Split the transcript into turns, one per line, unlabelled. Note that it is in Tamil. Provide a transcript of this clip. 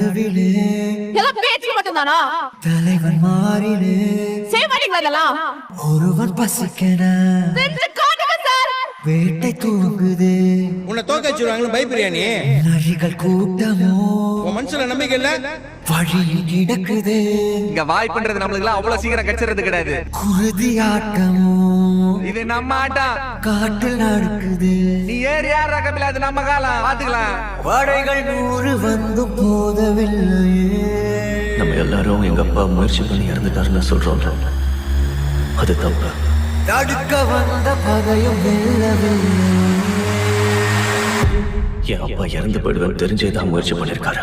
நடுவிலே
ஏதோ பேச்சு மட்டும்தானா?
தலைவன் மாறினே
செய்ய மாட்டீங்களா இதெல்லாம்
ஒருவன் பசிக்கன வேட்டை தூங்குது.
உன்னை தோக்க வச்சிருவாங்கன்னு பயப்படுறியா நீ?
நரிகள் கூட்டமோ?
உன் மனசுல நம்பிக்கை இல்ல?
வழியில் கிடக்குது
இங்க வாய்ப்புன்றது நம்மளுக்கு அவ்வளவு சீக்கிரம் கிடைச்சிறது கிடையாது.
குருதி ஆட்டமோ?
இது நம்ம ஆட்டம்.
காட்டில் நடக்குது.
நீ ஏறி யார் ரகமில்ல அது நம்ம காலம். பாத்துக்கலாம்.
படைகள் நூறு வந்து போதவில்லையே
நம்ம எல்லாரும் எங்க அப்பா முயற்சி பண்ணி இறந்துட்டாருன்னு சொல்றோம்ல. அது தப்பு?
தடுக்க வந்த பகையும்
என் அப்பா இறந்து போயிடுவேன் தெரிஞ்சே தான் முயற்சி
கண்ட